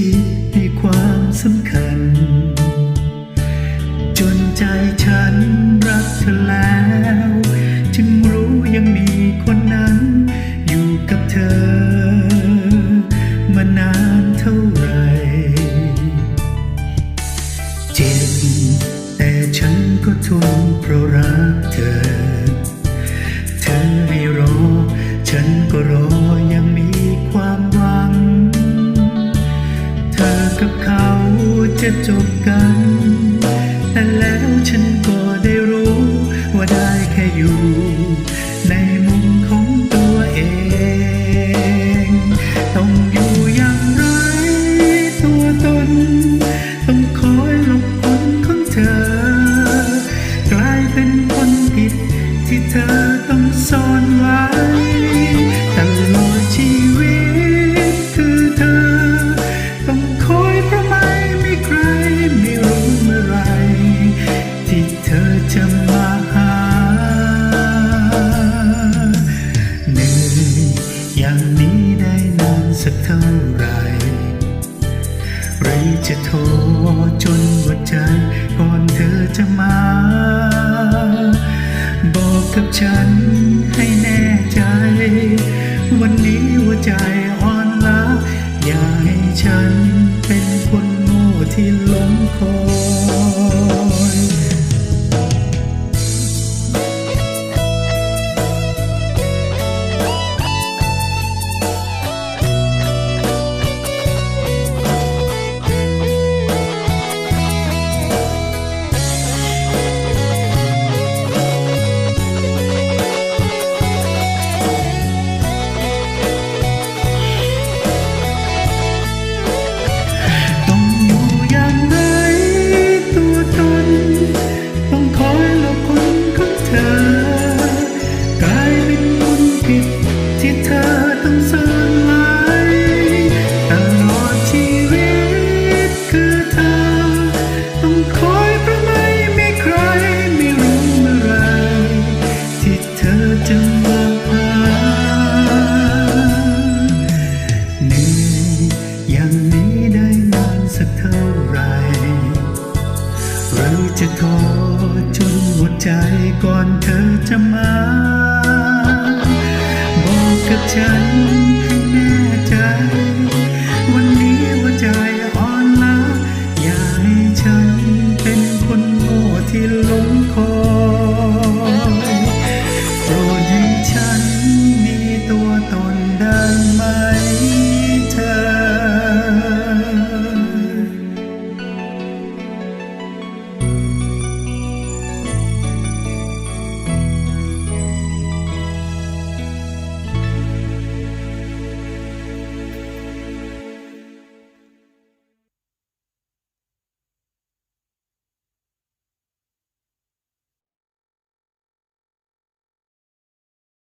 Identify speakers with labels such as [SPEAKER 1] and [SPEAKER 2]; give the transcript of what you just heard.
[SPEAKER 1] คิดให้ความสำคัญ จนใจฉันรักเธอแล้ว จึงรู้ยังมีคนนั้น อยู่กับเธอ มานานเท่าไรเจ็บแต่ฉันก็ทนเพราะรักเธอ 感。 อย่างนี้ได้นานสักเท่าไรหรือจะโทรจนหมดใจก่อนเธอจะมา บอกกับฉันให้แน่ใจ วันนี้หัวใจ จะขอจนหมดใจก่อนเธอจะมา บอกกับฉัน